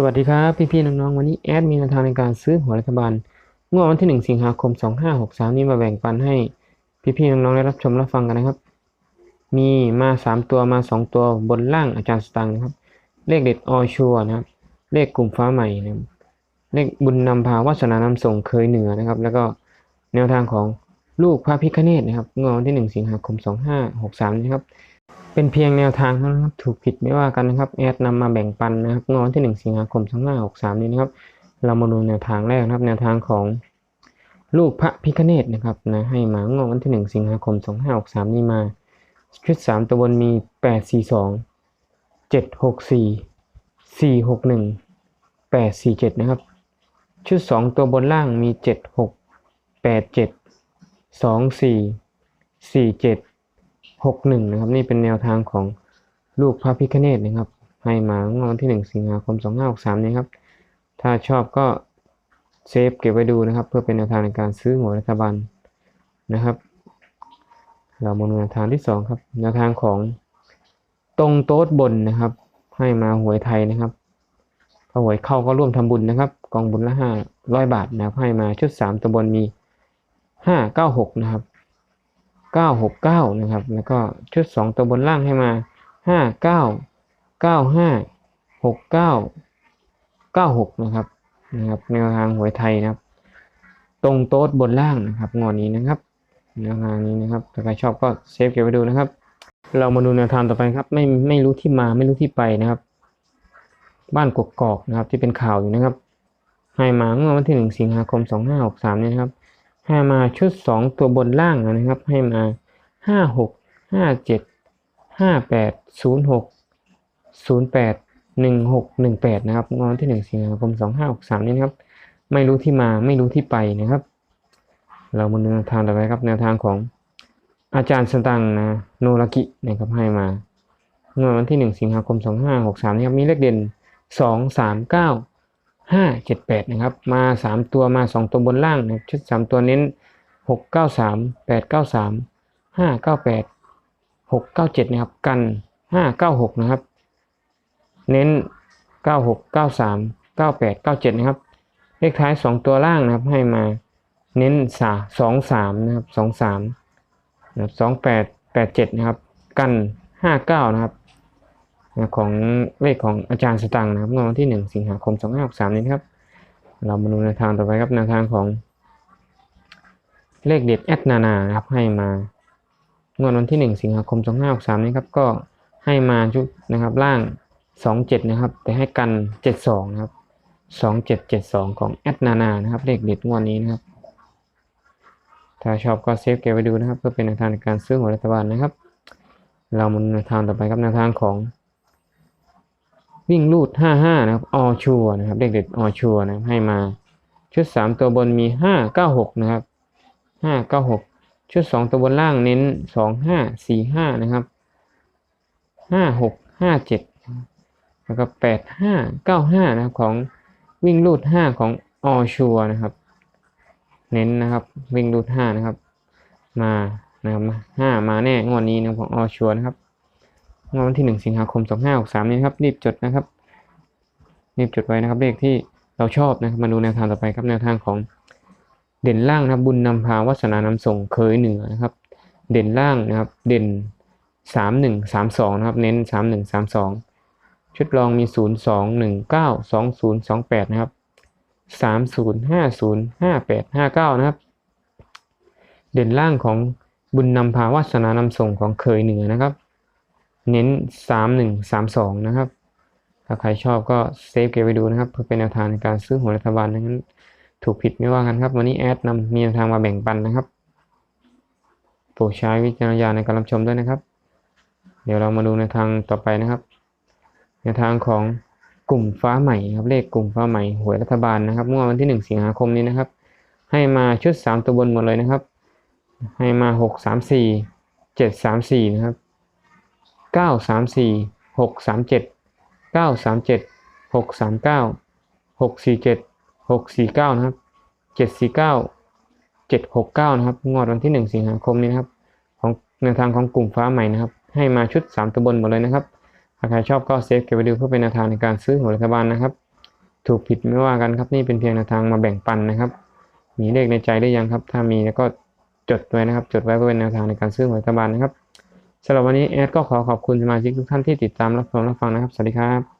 สวัสดีครับ พี่ๆน้องๆ วันนี้แอดมีแนวทางในการซื้อหัวรัฐบาลงวดวันที่ 1 สิงหาคม 2563 นี้มาแบ่งปันให้พี่ๆน้องๆได้รับชมรับฟังกันนะครับ มีมา 3 ตัวมา 2 ตัวบนล่างอาจารย์สตังค์นะครับ เลขเด็ดออชัวนะครับ เลขกลุ่มฟ้าใหม่นะครับเลขบุญนำพาวัสนานำส่งเคยเหนือนะครับ แล้วก็แนวทางของลูกพระพิฆเนศนะครับงวดวันที่ 1 สิงหาคม 2563นี้ครับ เป็นเพียงแนวทางเท่านั้นครับถูกผิดไม่ว่ากันนะครับแอดนำมาแบ่งปันนะครับงวดวันที่ 1 สิงหาคม2563 นี้นะครับ เรามาดูแนวทางแรกนะครับ แนวทางของลูกพระพิฆเนศนะครับนะให้มางวดวันที่ 1 สิงหาคม 2563 นี้มาชุด 3 ตัวบนมี 842 764 461 847 นะครับ ชุด 2 ตัวบนล่างมี 76 87 24 47 หกหนึ่งนะครับนี่เป็นแนวทางของลูกพระพิฆเนศนะครับ ให้มางวดวันที่หนึ่งสิงหาคมสองห้าหกสามนี้ครับ ถ้าชอบก็เซฟเก็บไว้ดูนะครับ เพื่อเป็นแนวทางในการซื้อหวยรัฐบาลนะครับ เรามาดูแนวทางที่สองครับแนวทางของตรงโต๊ดบนนะครับ ให้มาหวยไทยนะครับถ้าหวยเข้าก็ร่วมทำบุญนะครับ กองบุญละห้าร้อยบาทนะครับให้มาชุดสามตัวบนมีห้าเก้าหกนะครับ เก้าหกเก้านะครับ แล้วก็ชุดสองตัวบนล่างให้มาห้าเก้าเก้าห้าหกเก้าเก้าหกนะครับนะครับแนวทางหวยไทยนะครับ ตรงโต๊ดบนล่างนะครับงอนนี้นะครับแนวทางนี้นะครับถ้าใครชอบก็เซฟเก็บไว้ดูนะครับ เรามาดูแนวทางต่อไปครับ ไม่ไม่รู้ที่มาไม่รู้ที่ไปนะครับ บ้านกกอกนะครับที่เป็นข่าวอยู่นะครับให้มาเมื่อวันที่หนึ่งสิงหาคมสองห้าหกสามนี่นะครับ ให้มาชุดสองตัวบนล่างนะครับ ให้มาห้าหกห้าเจ็ดห้าแปดศูนย์หกศูนย์แปดหนึ่งหกหนึ่งแปดนะครับงวดวันที่หนึ่งสิงหาคมสองห้าหกสามนี้นะครับ ไม่รู้ที่มาไม่รู้ที่ไปนะครับ เรามาดูแนวทางต่อไปครับแนวทางของอาจารย์สตังนะโนรากินะครับให้มางวดวันที่หนึ่งสิงหาคมสองห้าหกสามนี้ครับมีเลขเด่นสองสามเก้า ห้าเจ็ดแปดนะครับ มาสามตัวมาสองตัวบนล่างนะครับชุดสามตัวเน้นหกเก้าสามแปดเก้าสามห้าเก้าแปดหกเก้าเจ็ดนะครับ กันห้าเก้าหกนะครับ เน้นเก้าหกเก้าสามเก้าแปดเก้าเจ็ดนะครับ เลขท้ายสองตัวล่างนะครับ ให้มาเน้นสาสองสามนะครับสองสามนะครับสองแปดแปดเจ็ดนะครับ กันห้าเก้านะครับ ของเลขของอาจารย์สตังค์นะครับงวดวันที่ 1 สิงหาคม 2563 นี้นะครับ เรามาดูแนวทางต่อไปครับแนวทางของ เลขเด็ดแอดนานานะครับให้มางวดวันที่ 1 สิงหาคม 2563 นี้ครับก็ให้มาชุดนะครับล่าง 27 นะครับ แต่ให้กัน 72 นะครับ 2772 ของแอดนานานะครับเลขเด็ดงวดนี้นะครับ ถ้าชอบก็เซฟเก็บไว้ดูนะครับ เพื่อเป็นแนวทางในการซื้อหวยรัฐบาลนะครับ เรามาดูแนวทางต่อไปครับแนวทางของ วิ่งลูด 55 นะครับออชัวนะครับเลขเด็ดออชัวนะครับให้มาชุด 3 ตัวบนมี 596 นะครับ 596 ชุด 2 ตัวบนล่างเน้น 2545 นะครับ 5657 แล้วก็ 8595 นะครับของวิ่งลูด 5 ของออชัวนะครับ เน้นนะครับวิ่งลูด 5 นะครับ มานะครับ5มาแน่งวดนี้นะของออชัวนะครับ งวดวันที่ 1 สิงหาคม 2563 นี้ครับ รีบจดนะครับ รีบจดไว้นะครับ เลขที่เราชอบนะครับ มาดูแนวทางต่อไปครับ แนวทางของเด่นล่างนะครับ บุญนำพาวัสนานำส่งเคยเหนือนะครับ เด่นล่างนะครับ เด่น 3132 นะครับ เน้น 3132 ชุดรองมี 0219 2028 นะครับ 3050 5859 นะครับ เด่นล่างของบุญนำพาวัสนานำส่งของเคยเหนือนะครับ เน้นสามหนึ่งสามสองนะครับ ถ้าใครชอบก็เซฟเก็บไว้ดูนะครับ เพื่อเป็นแนวทางในการซื้อหวยรัฐบาลนั้น ถูกผิดไม่ว่ากันครับ วันนี้แอดนำมีแนวทางมาแบ่งปันนะครับโปรดใช้วิจารณญาณในการรับชมด้วยนะครับ เดี๋ยวเรามาดูแนวทางต่อไปนะครับแนวทางของกลุ่มฟ้าใหม่ครับเลขกลุ่มฟ้าใหม่หวยรัฐบาลนะครับเมื่อวันที่หนึ่งสิงหาคมนี้นะครับ ให้มาชุดสามตัวบนหมดเลยนะครับ ให้มาหกสามสี่เจ็ดสามสี่นะครับ เก้าสามสี่หกสามเจ็ดเก้าสามเจ็ดหกสามเก้าหกสี่เจ็ดหกสี่เก้านะครับเจ็ดสี่เก้าเจ็ดหกเก้านะครับงวดวันที่หนึ่งสิงหาคมนี้นะครับของแนวทางของกลุ่มฟ้าใหม่นะครับ ให้มาชุดสามตัวบนหมดเลยนะครับใครชอบก็เซฟเก็บไว้ดูเพื่อเป็นแนวทางในการซื้อหวยรัฐบาลนะครับ ถูกผิดไม่ว่ากันครับนี่เป็นเพียงแนวทางมาแบ่งปันนะครับ มีเลขในใจหรือยังครับ ถ้ามีก็จดไว้นะครับ จดไว้เพื่อเป็นแนวทางในการซื้อหวยรัฐบาลนะครับ สำหรับวันนี้แอดก็ขอขอบคุณสมาชิกทุกท่านที่ติดตามรับชมรับฟังนะครับ สวัสดีครับ